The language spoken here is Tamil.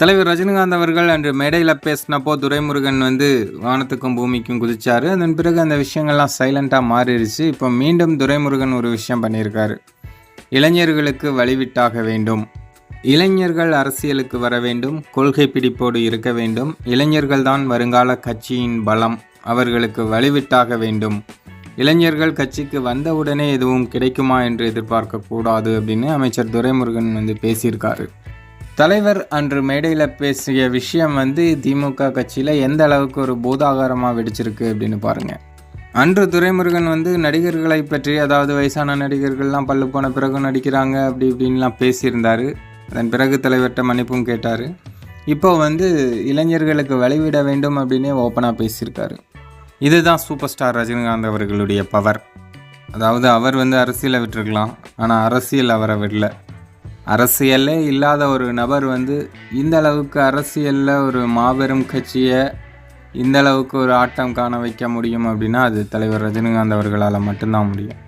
தலைவர் ரஜினிகாந்த் அவர்கள் அன்று மேடையில் பேசினப்போ துரைமுருகன் வந்து வானத்துக்கும் பூமிக்கும் குதிச்சாரு. அதன் பிறகு அந்த விஷயங்கள்லாம் சைலண்ட்டாக மாறிடுச்சு. இப்போ மீண்டும் துரைமுருகன் ஒரு விஷயம் பண்ணியிருக்காரு. இளைஞர்களுக்கு வழிவிட்டாக வேண்டும். இளைஞர்கள் அரசியலுக்கு வர வேண்டும். கொள்கை பிடிப்போடு இருக்க வேண்டும். இளைஞர்கள் தான் வருங்கால கட்சியின் பலம். அவர்களுக்கு வழிவிட்டாக வேண்டும். இளைஞர்கள் கட்சிக்கு வந்தவுடனே எதுவும் கிடைக்குமா என்று எதிர்பார்க்கக்கூடாது அப்படின்னு அமைச்சர் துரைமுருகன் வந்து பேசியிருக்காரு. தலைவர் அன்று மேடையில் பேசிய விஷயம் வந்து திமுக கட்சியில் எந்த அளவுக்கு ஒரு போதாகாரமாக வெடிச்சிருக்கு அப்படின்னு பாருங்கள் அன்று துரைமுருகன் வந்து நடிகர்களை பற்றி அதாவது வயசான நடிகர்கள்லாம் பல்லு போன பிறகு நடிக்கிறாங்க அப்படி இப்படின்லாம் பேசியிருந்தார். அதன் பிறகு தலைவர்கிட்ட மன்னிப்பும் கேட்டார். இப்போ வந்து இளைஞர்களுக்கு வழிவிட வேண்டும் அப்படின்னே ஓப்பனாக பேசியிருக்காரு. இதுதான் சூப்பர் ஸ்டார் ரஜினிகாந்த் அவர்களுடைய பவர். அதாவது அவர் வந்து அரசியலை விட்டுருக்கலாம் ஆனால் அரசியல் அவரை விடல. அரசியலே இல்லாத ஒரு நபர் வந்து இந்த அளவுக்கு அரசியலில் ஒரு மாபெரும் கட்சியை இந்த அளவுக்கு ஒரு ஆட்டம் காண வைக்க முடியும் அப்படின்னா அது தலைவர் ரஜினிகாந்த் அவர்களால் மட்டும்தான் முடியும்.